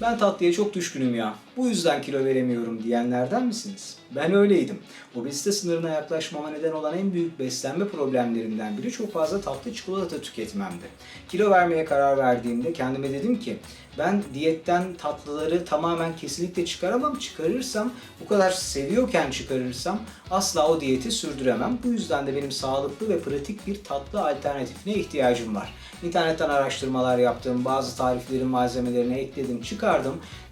Ben tatlıya çok düşkünüm ya. Bu yüzden kilo veremiyorum diyenlerden misiniz? Ben öyleydim. Obezite sınırına yaklaşmama neden olan en büyük beslenme problemlerimden biri çok fazla tatlı çikolata tüketmemdi. Kilo vermeye karar verdiğimde kendime dedim ki ben diyetten tatlıları tamamen kesinlikle çıkaramam. Çıkarırsam bu kadar seviyorken çıkarırsam asla o diyeti sürdüremem. Bu yüzden de benim sağlıklı ve pratik bir tatlı alternatifine ihtiyacım var. İnternetten araştırmalar yaptım, bazı tariflerin malzemelerini ekledim, çıkardım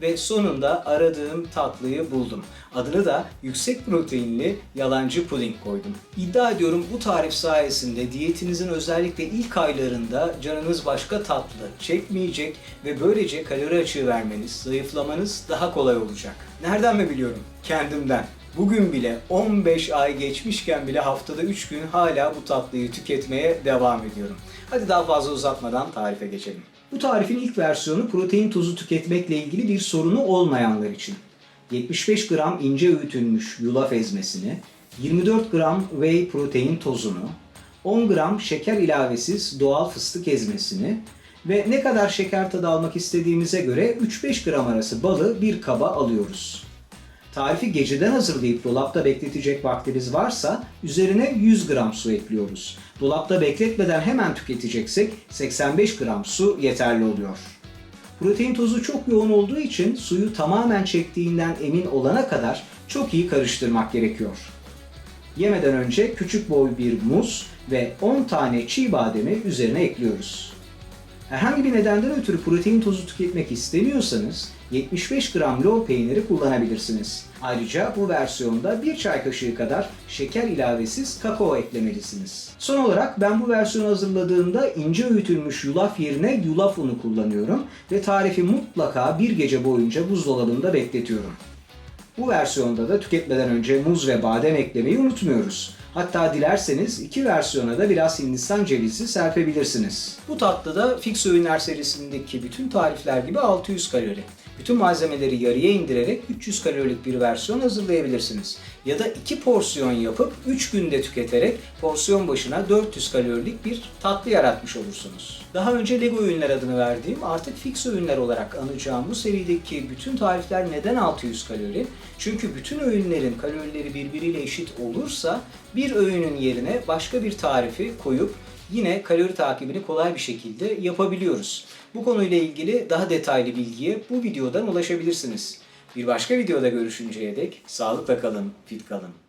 ve sonunda aradığım tatlıyı buldum. Adını da yüksek proteinli yalancı puding koydum. İddia ediyorum bu tarif sayesinde diyetinizin özellikle ilk aylarında canınız başka tatlı çekmeyecek ve böylece kalori açığı vermeniz, zayıflamanız daha kolay olacak. Nereden mi biliyorum? Kendimden. Bugün bile 15 ay geçmişken bile haftada 3 gün hala bu tatlıyı tüketmeye devam ediyorum. Hadi daha fazla uzatmadan tarife geçelim. Bu tarifin ilk versiyonu protein tozu tüketmekle ilgili bir sorunu olmayanlar için. 75 gram ince öğütülmüş yulaf ezmesini, 24 gram whey protein tozunu, 10 gram şeker ilavesiz doğal fıstık ezmesini ve ne kadar şeker tadı almak istediğimize göre 3-5 gram arası balı bir kaba alıyoruz. Tarifi geceden hazırlayıp dolapta bekletecek vaktimiz varsa üzerine 100 gram su ekliyoruz. Dolapta bekletmeden hemen tüketeceksek 85 gram su yeterli oluyor. Protein tozu çok yoğun olduğu için suyu tamamen çektiğinden emin olana kadar çok iyi karıştırmak gerekiyor. Yemeden önce küçük boy bir muz ve 10 tane çiğ bademi üzerine ekliyoruz. Herhangi bir nedenden ötürü protein tozu tüketmek istemiyorsanız 75 gram lor peyniri kullanabilirsiniz. Ayrıca bu versiyonda 1 çay kaşığı kadar şeker ilavesiz kakao eklemelisiniz. Son olarak ben bu versiyonu hazırladığımda ince öğütülmüş yulaf yerine yulaf unu kullanıyorum ve tarifi mutlaka bir gece boyunca buzdolabında bekletiyorum. Bu versiyonda da tüketmeden önce muz ve badem eklemeyi unutmuyoruz. Hatta dilerseniz iki versiyona da biraz Hindistan cevizi serpebilirsiniz. Bu tatlıda Fix Öğünler serisindeki bütün tarifler gibi 600 kalori. Bütün malzemeleri yarıya indirerek 300 kalorilik bir versiyon hazırlayabilirsiniz. Ya da iki porsiyon yapıp 3 günde tüketerek porsiyon başına 400 kalorilik bir tatlı yaratmış olursunuz. Daha önce Lego Öğünler adını verdiğim artık Fix Öğünler olarak anacağım bu serideki bütün tarifler neden 600 kalori? Çünkü bütün öğünlerin kalorileri birbiriyle eşit olursa bir öğünün yerine başka bir tarifi koyup yine kalori takibini kolay bir şekilde yapabiliyoruz. Bu konuyla ilgili daha detaylı bilgiye bu videodan ulaşabilirsiniz. Bir başka videoda görüşünceye dek sağlıkla kalın, fit kalın.